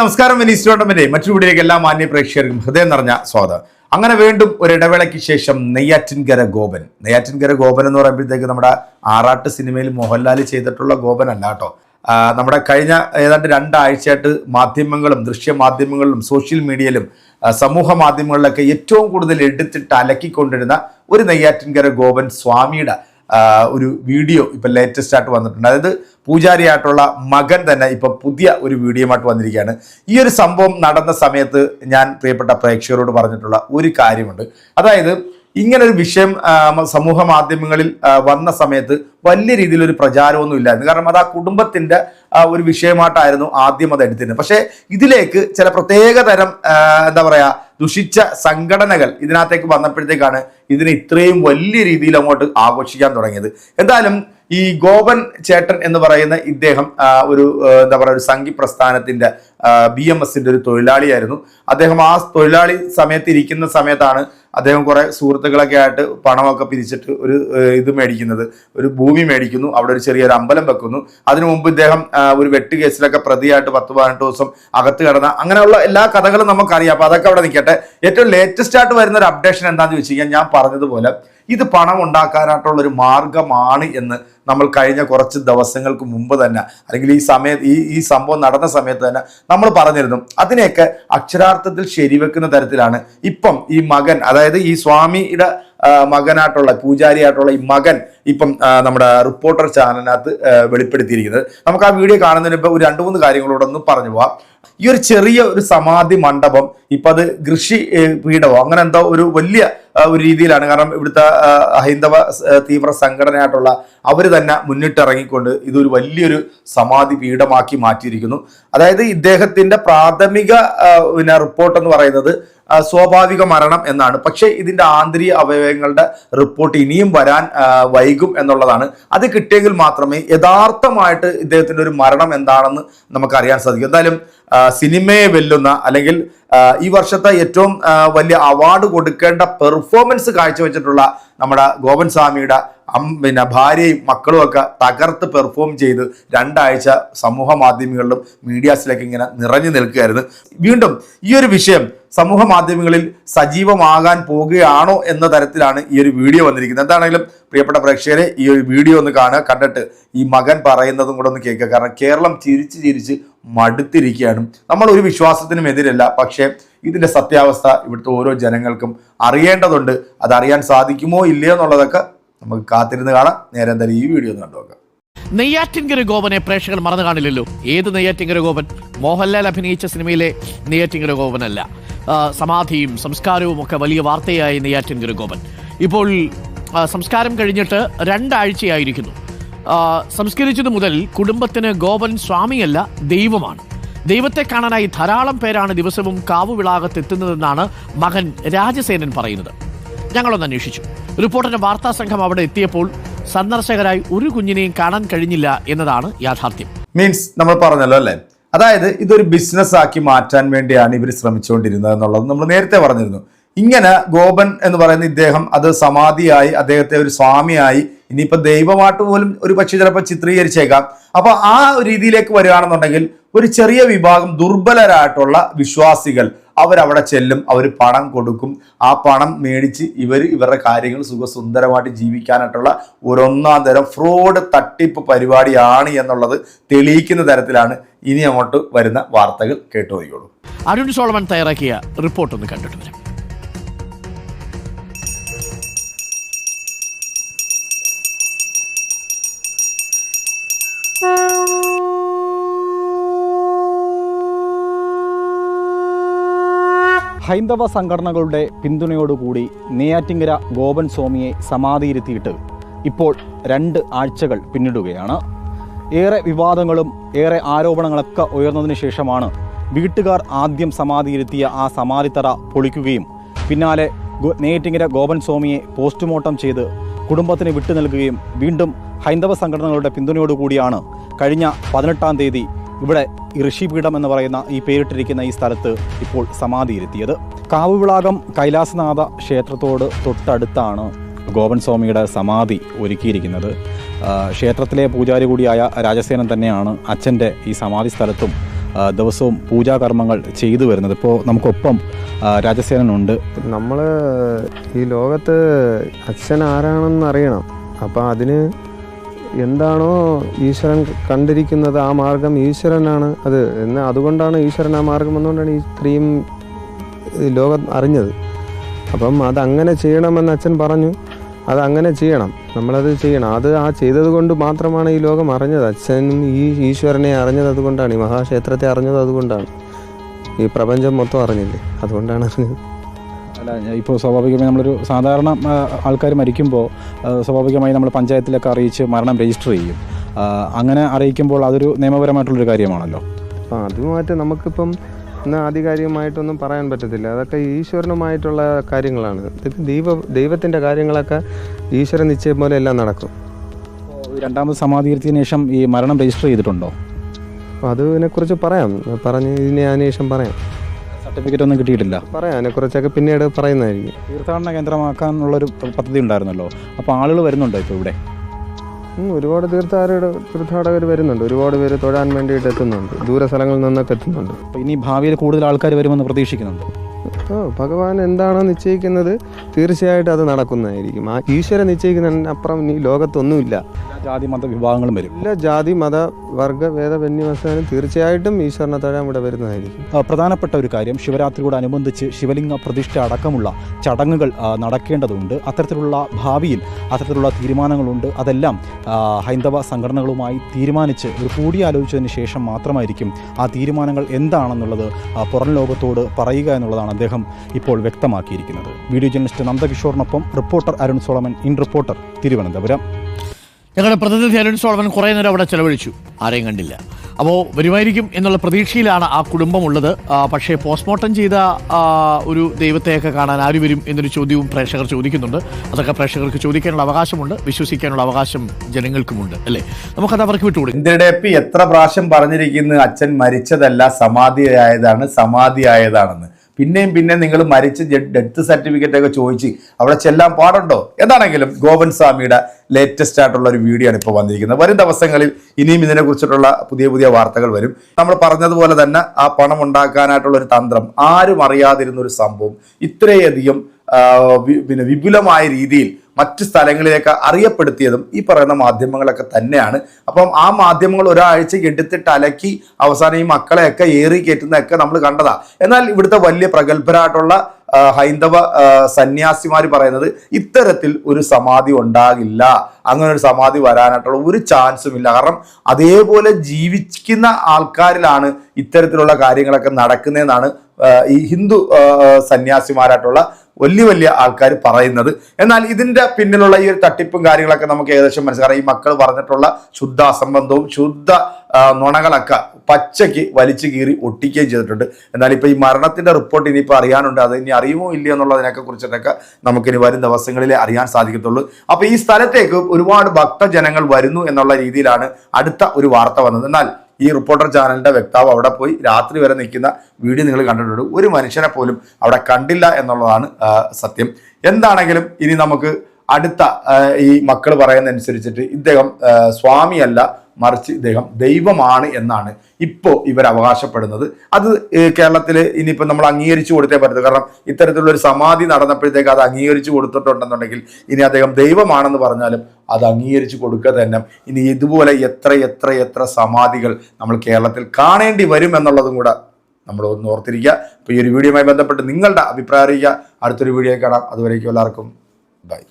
നമസ്കാരം. Venice tournament മറ്റൊരു വീഡിയോയിലേക്ക് എല്ലാ മാന്യ പ്രേക്ഷകർക്കും ഹൃദയം നിറഞ്ഞ സ്വാഗതം. അങ്ങനെ വീണ്ടും ഒരു ഇടവേളയ്ക്ക് ശേഷം നെയ്യാറ്റിൻകര ഗോപൻ. നെയ്യാറ്റിൻകര ഗോപൻ എന്ന് പറയുമ്പോഴത്തേക്ക് നമ്മുടെ ആറാട്ട് സിനിമയിൽ മോഹൻലാൽ ചെയ്തിട്ടുള്ള ഗോപൻ അല്ല കേട്ടോ നമ്മുടെ കഴിഞ്ഞ ഏതാണ്ട് രണ്ടാഴ്ചയായിട്ട് മാധ്യമങ്ങളും ദൃശ്യ മാധ്യമങ്ങളിലും സോഷ്യൽ മീഡിയയിലും സമൂഹ മാധ്യമങ്ങളിലൊക്കെ ഏറ്റവും കൂടുതൽ എടുത്തിട്ട് അലക്കിക്കൊണ്ടിരുന്ന ഒരു നെയ്യാറ്റിൻകര ഗോപൻ സ്വാമിയുടെ ഒരു വീഡിയോ ഇപ്പൊ ലേറ്റസ്റ്റ് ആയിട്ട് വന്നിട്ടുണ്ട്. അതായത് പൂജാരിയായിട്ടുള്ള മകൻ തന്നെ ഇപ്പൊ പുതിയ ഒരു വീഡിയോമായിട്ട് വന്നിരിക്കുകയാണ്. ഈ ഒരു സംഭവം നടന്ന സമയത്ത് ഞാൻ പ്രിയപ്പെട്ട പ്രേക്ഷകരോട് പറഞ്ഞിട്ടുള്ള ഒരു കാര്യമുണ്ട്. അതായത് ഇങ്ങനെ ഒരു വിഷയം സമൂഹ മാധ്യമങ്ങളിൽ വന്ന സമയത്ത് വലിയ രീതിയിൽ ഒരു പ്രചാരമൊന്നും ഇല്ലായിരുന്നു. കാരണം അത് ആ കുടുംബത്തിന്റെ ഒരു വിഷയമായിട്ടായിരുന്നു ആദ്യം അത് എടുത്തിരുന്നത്. പക്ഷേ ഇതിലേക്ക് ചില പ്രത്യേക തരം എന്താ പറയാ ദുഷിച്ച സംഘടനകൾ ഇതിനകത്തേക്ക് വന്നപ്പോഴത്തേക്കാണ് ഇതിനെ ഇത്രയും വലിയ രീതിയിൽ അങ്ങോട്ട് ആഘോഷിക്കാൻ തുടങ്ങിയത്. എന്തായാലും ഈ ഗോപൻ ചേട്ടൻ എന്ന് പറയുന്ന ഇദ്ദേഹം ഒരു എന്താ പറയുക ഒരു സംഘി പ്രസ്ഥാനത്തിന്റെ ബി എം എസിന്റെ ഒരു തൊഴിലാളിയായിരുന്നു. അദ്ദേഹം ആ തൊഴിലാളി സമയത്ത് ഇരിക്കുന്ന സമയത്താണ് അദ്ദേഹം കുറെ സുഹൃത്തുക്കളൊക്കെ ആയിട്ട് പണമൊക്കെ പിരിച്ചിട്ട് ഒരു ഇത് മേടിക്കുന്നത്. ഒരു ഭൂമി മേടിക്കുന്നു. അവിടെ ഒരു ചെറിയൊരു അമ്പലം വെക്കുന്നു. അതിനു മുമ്പ് ഇദ്ദേഹം ഒരു വെട്ട് കേസിലൊക്കെ പ്രതിയായിട്ട് പത്ത് പതിനെട്ട് ദിവസം അകത്ത് കിടന്ന അങ്ങനെയുള്ള എല്ലാ കഥകളും നമുക്കറിയാം. അപ്പൊ അതൊക്കെ അവിടെ നിൽക്കട്ടെ. ഏറ്റവും ലേറ്റസ്റ്റ് ആയിട്ട് വരുന്ന ഒരു അപ്ഡേഷൻ എന്താണെന്ന് ചോദിച്ചു കഴിഞ്ഞാൽ ഞാൻ പറഞ്ഞതുപോലെ ഇത് പണം ഉണ്ടാക്കാനായിട്ടുള്ള ഒരു മാർഗമാണ് എന്ന് നമ്മൾ കഴിഞ്ഞ കുറച്ച് ദിവസങ്ങൾക്ക് മുമ്പ് തന്നെ അല്ലെങ്കിൽ ഈ സമയത്ത് ഈ ഈ സംഭവം നടന്ന സമയത്ത് തന്നെ നമ്മൾ പറഞ്ഞിരുന്നു. അതിനെയൊക്കെ അക്ഷരാർത്ഥത്തിൽ ശരിവെക്കുന്ന തരത്തിലാണ് ഇപ്പം ഈ മകൻ അതായത് ഈ സ്വാമിയുടെ മകനായിട്ടുള്ള പൂജാരിയായിട്ടുള്ള ഈ മകൻ ഇപ്പം നമ്മുടെ റിപ്പോർട്ടർ ചാനലിനകത്ത് വെളിപ്പെടുത്തിയിരിക്കുന്നത്. നമുക്ക് ആ വീഡിയോ കാണുന്നതിന് ഇപ്പം ഒരു രണ്ട് മൂന്ന് കാര്യങ്ങളോട് ഒന്ന് പറഞ്ഞു പോവാം. ഈ ഒരു ചെറിയ ഒരു സമാധി മണ്ഡപം ഇപ്പം അത് കൃഷി പീഠമോ അങ്ങനെ എന്തോ ഒരു വലിയ ഒരു രീതിയിലാണ്. കാരണം ഇവിടുത്തെ ഹൈന്ദവ തീവ്ര സംഘടനയായിട്ടുള്ള അവർ തന്നെ മുന്നിട്ടിറങ്ങിക്കൊണ്ട് ഇതൊരു വലിയൊരു സമാധി പീഠമാക്കി മാറ്റിയിരിക്കുന്നു. അതായത് ഇദ്ദേഹത്തിന്റെ പ്രാഥമിക പിന്നെ റിപ്പോർട്ട് എന്ന് പറയുന്നത് സ്വാഭാവിക മരണം എന്നാണ്. പക്ഷേ ഇതിന്റെ ആന്തരിക അവയവങ്ങളുടെ റിപ്പോർട്ട് ഇനിയും വരാൻ വൈകും എന്നുള്ളതാണ്. അത് കിട്ടിയെങ്കിൽ മാത്രമേ യഥാർത്ഥമായിട്ട് ഇദ്ദേഹത്തിന്റെ ഒരു മരണം എന്താണെന്ന് നമുക്ക് അറിയാൻ സാധിക്കും. എന്തായാലും സിനിമയെ വെല്ലുന്ന അല്ലെങ്കിൽ ഈ വർഷത്തെ ഏറ്റവും വലിയ അവാർഡ് കൊടുക്കേണ്ട പെർഫോമൻസ് കാഴ്ചവെച്ചിട്ടുള്ള നമ്മുടെ ഗോപൻ സ്വാമിയുടെ പിന്നെ ഭാര്യയും മക്കളും ഒക്കെ തകർത്ത് പെർഫോം ചെയ്ത് രണ്ടാഴ്ച സമൂഹ മാധ്യമങ്ങളിലും മീഡിയാസിലൊക്കെ ഇങ്ങനെ നിറഞ്ഞു നിൽക്കുകയായിരുന്നു. വീണ്ടും ഈ ഒരു വിഷയം സമൂഹ മാധ്യമങ്ങളിൽ സജീവമാകാൻ പോകുകയാണോ എന്ന തരത്തിലാണ് ഈ ഒരു വീഡിയോ വന്നിരിക്കുന്നത്. എന്താണെങ്കിലും പ്രിയപ്പെട്ട പ്രേക്ഷകരെ ഈ ഒരു വീഡിയോ ഒന്ന് കാണുക. കണ്ടിട്ട് ഈ മകൻ പറയുന്നതും കൂടെ ഒന്ന് കേൾക്കുക. കാരണം കേരളം ചിരിച്ച് ചിരിച്ച് മടുത്തിരിക്കുകയാണ്. നമ്മൾ ഒരു വിശ്വാസത്തിനും എതിരല്ല. പക്ഷേ ഇതിന്റെ സത്യാവസ്ഥ ഇവിടുത്തെ ഓരോ ജനങ്ങൾക്കും അറിയേണ്ടതുണ്ട്. അതറിയാൻ സാധിക്കുമോ ഇല്ലയോ എന്നുള്ളതൊക്കെ നമുക്ക് കാത്തിരുന്ന് കാണാം. നേരെ എന്തായാലും ഈ വീഡിയോ ഒന്ന് കണ്ടുനോക്കാം. നെയ്യാറ്റിൻകര ഗോപനെ പ്രേക്ഷകർ മറന്നു കാണില്ലല്ലോ. ഏത് നെയ്യാറ്റിൻകര ഗോപൻ മോഹൻലാൽ അഭിനയിച്ച സിനിമയിലെ നെയ്യാറ്റിൻകര ഗോപനല്ല സമാധിയും സംസ്കാരവും ഒക്കെ വലിയ വാർത്തയായി നെയ്യാറ്റിൻകര ഗോപൻ ഇപ്പോൾ സംസ്കാരം കഴിഞ്ഞിട്ട് രണ്ടാഴ്ചയായിരിക്കുന്നു. സംസ്കരിച്ചത് മുതൽ കുടുംബത്തിന് ഗോപൻ സ്വാമിയല്ല ദൈവമാണ്. ദൈവത്തെ കാണാനായി ധാരാളം പേരാണ് ദിവസവും കാവുവിളാകത്ത് എത്തുന്നതെന്നാണ് മകൻ രാജസേനൻ പറയുന്നത്. ഞങ്ങളൊന്ന് അന്വേഷിച്ചു. റിപ്പോർട്ടറിന്റെ വാർത്താ സംഘം അവിടെ എത്തിയപ്പോൾ സന്ദർശകരായി ഒരു കുഞ്ഞിനെയും കാണാൻ കഴിഞ്ഞില്ല എന്നതാണ് യാഥാർത്ഥ്യം. മീൻസ് നമ്മൾ പറഞ്ഞല്ലോ അല്ലേ? അതായത് ഇതൊരു ബിസിനസ് ആക്കി മാറ്റാൻ വേണ്ടിയാണ് ഇവർ ശ്രമിച്ചുകൊണ്ടിരുന്നത് എന്നുള്ളത് നമ്മൾ നേരത്തെ പറഞ്ഞിരുന്നു. ഇങ്ങനെ ഗോപൻ എന്ന് പറയുന്ന ഇദ്ദേഹം അത് സമാധിയായി അദ്ദേഹത്തെ ഒരു സ്വാമിയായി ഇനിയിപ്പോൾ ദൈവമായിട്ട് പോലും ഒരു പക്ഷേ ചിലപ്പോൾ ചിത്രീകരിച്ചേക്കാം. അപ്പോൾ ആ രീതിയിലേക്ക് വരികയാണെന്നുണ്ടെങ്കിൽ ഒരു ചെറിയ വിഭാഗം ദുർബലരായിട്ടുള്ള വിശ്വാസികൾ അവരവിടെ ചെല്ലും അവർ പണം കൊടുക്കും. ആ പണം മേടിച്ച് ഇവർ ഇവരുടെ കാര്യങ്ങൾ സുഖസുന്ദരമായിട്ട് ജീവിക്കാനായിട്ടുള്ള ഒരൊന്നാം തരം ഫ്രോഡ് തട്ടിപ്പ് പരിപാടിയാണ് എന്നുള്ളത് തെളിയിക്കുന്ന തരത്തിലാണ് ഇനി അങ്ങോട്ട് വരുന്ന വാർത്തകൾ കേട്ടു നോക്കിയോളൂ അരുൺ സോളമൻ തയ്യാറാക്കിയ റിപ്പോർട്ട് ഒന്ന് കണ്ടിട്ട് വരാം. ഹൈന്ദവ സംഘടനകളുടെ പിന്തുണയോടുകൂടി നെയ്യാറ്റിങ്കര ഗോപൻ സ്വാമിയെ സമാധിയിരുത്തിയിട്ട് ഇപ്പോൾ രണ്ട് ആഴ്ചകൾ പിന്നിടുകയാണ്. ഏറെ വിവാദങ്ങളും ഏറെ ആരോപണങ്ങളൊക്കെ ഉയർന്നതിന് ശേഷമാണ് വീട്ടുകാർ ആദ്യം സമാധിയിരുത്തിയ ആ സമാധിത്തറ പൊളിക്കുകയും പിന്നാലെ നെയ്യാറ്റിങ്കര ഗോപൻ സ്വാമിയെ പോസ്റ്റ്മോർട്ടം ചെയ്ത് കുടുംബത്തിന് വിട്ടു നൽകുകയും വീണ്ടും ഹൈന്ദവ സംഘടനകളുടെ പിന്തുണയോടുകൂടിയാണ് കഴിഞ്ഞ പതിനെട്ടാം തീയതി ഇവിടെ ഋഷിപീഠം എന്ന് പറയുന്ന ഈ പേരിട്ടിരിക്കുന്ന ഈ സ്ഥലത്ത് ഇപ്പോൾ സമാധിയിരുത്തിയത് കാവുവിളാകം കൈലാസനാഥ ക്ഷേത്രത്തോട് തൊട്ടടുത്താണ് ഗോപൻ സ്വാമിയുടെ സമാധി ഒരുക്കിയിരിക്കുന്നത്. ക്ഷേത്രത്തിലെ പൂജാരി കൂടിയായ രാജസേനൻ തന്നെയാണ് അച്ഛന്റെ ഈ സമാധി സ്ഥലത്തും ദിവസവും പൂജാകർമ്മങ്ങൾ ചെയ്തു വരുന്നത്. ഇപ്പോൾ നമുക്കൊപ്പം രാജസേനനുണ്ട്. നമ്മൾ ഈ ലോകത്ത് അച്ഛൻ ആരാണെന്ന് അറിയണം. അപ്പം അതിന് എന്താണോ ഈശ്വരൻ കണ്ടിരിക്കുന്നത് ആ മാർഗം ഈശ്വരനാണ് അത്. എന്ന് അതുകൊണ്ടാണ് ഈശ്വരൻ ആ മാർഗം എന്നുകൊണ്ടാണ് ഈ സ്ത്രീയും ലോകം അറിഞ്ഞത്. അപ്പം അതങ്ങനെ ചെയ്യണമെന്ന് അച്ഛൻ പറഞ്ഞു. അതങ്ങനെ ചെയ്യണം. നമ്മളത് ചെയ്യണം. അത് ആ ചെയ്തത് കൊണ്ട് മാത്രമാണ് ഈ ലോകം അറിഞ്ഞത്. അച്ഛനും ഈ ഈശ്വരനെ അറിഞ്ഞത് അതുകൊണ്ടാണ്. ഈ മഹാക്ഷേത്രത്തെ അറിഞ്ഞത് അതുകൊണ്ടാണ്. ഈ പ്രപഞ്ചം മൊത്തം അറിഞ്ഞില്ലേ? അതുകൊണ്ടാണ് അറിഞ്ഞത്. അല്ല ഇപ്പോൾ സ്വാഭാവികമായി നമ്മളൊരു സാധാരണ ആൾക്കാർ മരിക്കുമ്പോൾ സ്വാഭാവികമായി നമ്മൾ പഞ്ചായത്തിലൊക്കെ അറിയിച്ച് മരണം രജിസ്റ്റർ ചെയ്യും. അങ്ങനെ അറിയിക്കുമ്പോൾ അതൊരു നിയമപരമായിട്ടുള്ളൊരു കാര്യമാണല്ലോ. ആ അതുമായിട്ട് നമുക്കിപ്പം ഇന്ന് ആധികാരികമായിട്ടൊന്നും പറയാൻ പറ്റത്തില്ല. അതൊക്കെ ഈശ്വരനുമായിട്ടുള്ള കാര്യങ്ങളാണ്. ദൈവ ദൈവത്തിന്റെ കാര്യങ്ങളൊക്കെ ഈശ്വരൻ നിശ്ചയം പോലെ എല്ലാം നടക്കും. രണ്ടാമത് സമാധീകരിച്ചതിന് ശേഷം ഈ മരണം രജിസ്റ്റർ ചെയ്തിട്ടുണ്ടോ? അതിനെക്കുറിച്ച് പറയാം. പറഞ്ഞ് ഇതിനെ അതിനുശേഷം പറയാം. സർട്ടിഫിക്കറ്റ് ഒന്നും കിട്ടിയിട്ടില്ല. പറയാം അതിനെക്കുറിച്ചൊക്കെ പിന്നീട് പറയുന്നതായിരിക്കും. തീർത്ഥാടന കേന്ദ്രമാക്കാനുള്ളൊരു പദ്ധതി ഉണ്ടായിരുന്നല്ലോ അപ്പോൾ ആളുകൾ വരുന്നുണ്ടോ ഇപ്പോൾ ഇവിടെ? ഒരുപാട് തീർത്ഥാട തീർത്ഥാടകർ വരുന്നുണ്ട്. ഒരുപാട് പേര് തൊഴാൻ വേണ്ടിയിട്ട് എത്തുന്നുണ്ട്. ദൂര സ്ഥലങ്ങളിൽ നിന്നൊക്കെ എത്തുന്നുണ്ട്. ഇനി ഭാവിയിൽ കൂടുതൽ ആൾക്കാർ വരുമെന്ന് പ്രതീക്ഷിക്കുന്നുണ്ട്? ഭഗവാൻ എന്താണോ നിശ്ചയിക്കുന്നത് തീർച്ചയായിട്ടും അത് നടക്കുന്നതായിരിക്കും. ആ ഈശ്വരൻ നിശ്ചയിക്കുന്നതിനപ്പുറം ഈ ലോകത്തൊന്നുമില്ല. ജാതി മത വിഭാഗങ്ങളും വരും. എല്ലാ ജാതി മത വർഗ വേദ ബന്യമസാനും തീർച്ചയായിട്ടും ഈശ്വരനെ തൊഴാൻ ഇവിടെ വരുന്നതായിരിക്കും. പ്രധാനപ്പെട്ട ഒരു കാര്യം ശിവരാത്രിയോടനുബന്ധിച്ച് ശിവലിംഗ പ്രതിഷ്ഠ അടക്കമുള്ള ചടങ്ങുകൾ നടക്കേണ്ടതുണ്ട്. അത്തരത്തിലുള്ള ഭാവിയിൽ അത്തരത്തിലുള്ള തീരുമാനങ്ങളുണ്ട്. അതെല്ലാം ഹൈന്ദവ സംഘടനകളുമായി തീരുമാനിച്ച് ഒരു കൂടിയാലോചിച്ചതിന് ശേഷം മാത്രമായിരിക്കും ആ തീരുമാനങ്ങൾ എന്താണെന്നുള്ളത് പുറം ലോകത്തോട് പറയുക എന്നുള്ളതാണ്. അദ്ദേഹം ഇപ്പോൾ വ്യക്തമാക്കിയിരിക്കുന്നത്. Video journalist നന്ദകിഷോറിനൊപ്പം reporter Arun Solomon in reporter Thiruvananthapuram. ഞങ്ങളുടെ പ്രതിനിധി അരുൺ സോളമൻ കുറേ നേരം അവിടെ ചെലവഴിച്ചു. ആരെയും കണ്ടില്ല. അപ്പോൾ വരുമായിരിക്കും എന്നുള്ള പ്രതീക്ഷയിലാണ് ആ കുടുംബമുള്ളത്. പക്ഷേ പോസ്റ്റ്മോർട്ടം ചെയ്ത ഒരു ദൈവത്തെയൊക്കെ കാണാൻ ആര് വരും എന്നൊരു ചോദ്യവും പ്രേക്ഷകർ ചോദിക്കുന്നുണ്ട്. അതൊക്കെ പ്രേക്ഷകർക്ക് ചോദിക്കാനുള്ള അവകാശമുണ്ട്. വിശ്വസിക്കാനുള്ള അവകാശം ജനങ്ങൾക്കുമുണ്ട്. അല്ലേ? നമുക്കത് അവർക്ക് വിട്ടുകൊടുക്കും. ഇന്ദിരടേപ്പി എത്ര പ്രാവശ്യം പറഞ്ഞിരിക്കുന്നു അച്ഛൻ മരിച്ചതല്ല സമാധിയായതാണ് സമാധിയായതാണെന്ന്. പിന്നെയും പിന്നെ നിങ്ങൾ മരിച്ച ഡെത്ത് സർട്ടിഫിക്കറ്റ് ഒക്കെ ചോദിച്ച് അവിടെ ചെല്ലാൻ പാടുണ്ടോ? എന്താണെങ്കിലും ഗോവൻ സ്വാമിയുടെ ലേറ്റസ്റ്റ് ആയിട്ടുള്ള ഒരു വീഡിയോ ആണ് ഇപ്പോൾ വന്നിരിക്കുന്നത്. വരും ദിവസങ്ങളിൽ ഇനിയും ഇതിനെ കുറിച്ചിട്ടുള്ള പുതിയ പുതിയ വാർത്തകൾ വരും. നമ്മൾ പറഞ്ഞതുപോലെ തന്നെ ആ പണം ഉണ്ടാക്കാനായിട്ടുള്ള ഒരു തന്ത്രം ആരും അറിയാതിരുന്ന ഒരു സംഭവം ഇത്രയധികം പിന്നെ വിപുലമായ രീതിയിൽ മറ്റ് സ്ഥലങ്ങളിലേക്ക് അറിയപ്പെടുത്തിയതും ഈ പറയുന്ന മാധ്യമങ്ങളൊക്കെ തന്നെയാണ്. അപ്പം ആ മാധ്യമങ്ങൾ ഒരാഴ്ച എടുത്തിട്ട് അലക്കി അവസാനം ഈ മക്കളെയൊക്കെ ഏറി കയറ്റുന്നതൊക്കെ നമ്മൾ കണ്ടതാ. എന്നാൽ ഇവിടുത്തെ വലിയ പ്രഗത്ഭരായിട്ടുള്ള ഹൈന്ദവ സന്യാസിമാർ പറയുന്നത് ഇത്തരത്തിൽ ഒരു സമാധി ഉണ്ടാകില്ല. അങ്ങനെ ഒരു സമാധി വരാനായിട്ടുള്ള ഒരു ചാൻസും ഇല്ല. കാരണം അതേപോലെ ജീവിക്കുന്ന ആൾക്കാരിലാണ് ഇത്തരത്തിലുള്ള കാര്യങ്ങളൊക്കെ നടക്കുന്നതെന്നാണ് ഈ ഹിന്ദു സന്യാസിമാരായിട്ടുള്ള വലിയ വലിയ ആൾക്കാർ പറയുന്നത്. എന്നാൽ ഇതിന്റെ പിന്നിലുള്ള ഈ ഒരു തട്ടിപ്പും കാര്യങ്ങളൊക്കെ നമുക്ക് ഏകദേശം മനസ്സിലാക്കാം. ഈ മക്കൾ പറഞ്ഞിട്ടുള്ള ശുദ്ധ അസംബന്ധവും ശുദ്ധ നുണകളൊക്കെ പച്ചയ്ക്ക് വലിച്ചു കീറി ഒട്ടിക്കുകയും ചെയ്തിട്ടുണ്ട്. എന്നാൽ ഇപ്പോൾ ഈ മരണത്തിന്റെ റിപ്പോർട്ട് ഇനിയിപ്പോൾ അറിയാനുണ്ട്. അത് ഇനി അറിയുമോ ഇല്ലയോ എന്നുള്ളതിനൊക്കെ കുറിച്ചിട്ടൊക്കെ നമുക്കിനി വരും ദിവസങ്ങളിൽ അറിയാൻ സാധിക്കത്തുള്ളൂ. അപ്പോൾ ഈ സ്ഥലത്തേക്ക് ഒരുപാട് ഭക്തജനങ്ങൾ വരുന്നു എന്നുള്ള രീതിയിലാണ് അടുത്ത ഒരു വാർത്ത വന്നത്. എന്നാൽ ഈ റിപ്പോർട്ടർ ചാനലിന്റെ വ്യക്താവ് അവിടെ പോയി രാത്രി വരെ നിൽക്കുന്ന വീഡിയോ നിങ്ങൾ കണ്ടിട്ടുണ്ട്. ഒരു മനുഷ്യനെ പോലും അവിടെ കണ്ടില്ല എന്നുള്ളതാണ് സത്യം. എന്താണെങ്കിലും ഇനി നമുക്ക് അടുത്ത ഈ മക്കൾ പറയുന്ന അനുസരിച്ചിട്ട് ഇദ്ദേഹം സ്വാമിയല്ല മറിച്ച് ഇദ്ദേഹം ദൈവമാണ് എന്നാണ് ഇപ്പോൾ ഇവർ അവകാശപ്പെടുന്നത്. അത് കേരളത്തിൽ ഇനിയിപ്പോൾ നമ്മൾ അംഗീകരിച്ചു കൊടുത്തേ പറ്റൂ കാരണം ഇത്തരത്തിലുള്ള ഒരു സമാധി നടന്നപ്പോഴത്തേക്ക് അത് അംഗീകരിച്ചു കൊടുത്തിട്ടുണ്ടെന്നുണ്ടെങ്കിൽ ഇനി അദ്ദേഹം ദൈവമാണെന്ന് പറഞ്ഞാലും അത് അംഗീകരിച്ചു കൊടുക്കുക തന്നെ. ഇനി ഇതുപോലെ എത്ര എത്ര എത്ര സമാധികൾ നമ്മൾ കേരളത്തിൽ കാണേണ്ടി വരും എന്നുള്ളതും കൂടെ നമ്മൾ ഒന്ന് ഓർത്തിരിക്കുക. അപ്പോൾ ഈ ഒരു വീഡിയോയുമായി ബന്ധപ്പെട്ട് നിങ്ങളുടെ അഭിപ്രായം അറിയിക്കുക. അടുത്തൊരു വീഡിയോ കാണാം. അതുവരേക്കും എല്ലാവർക്കും ബൈ.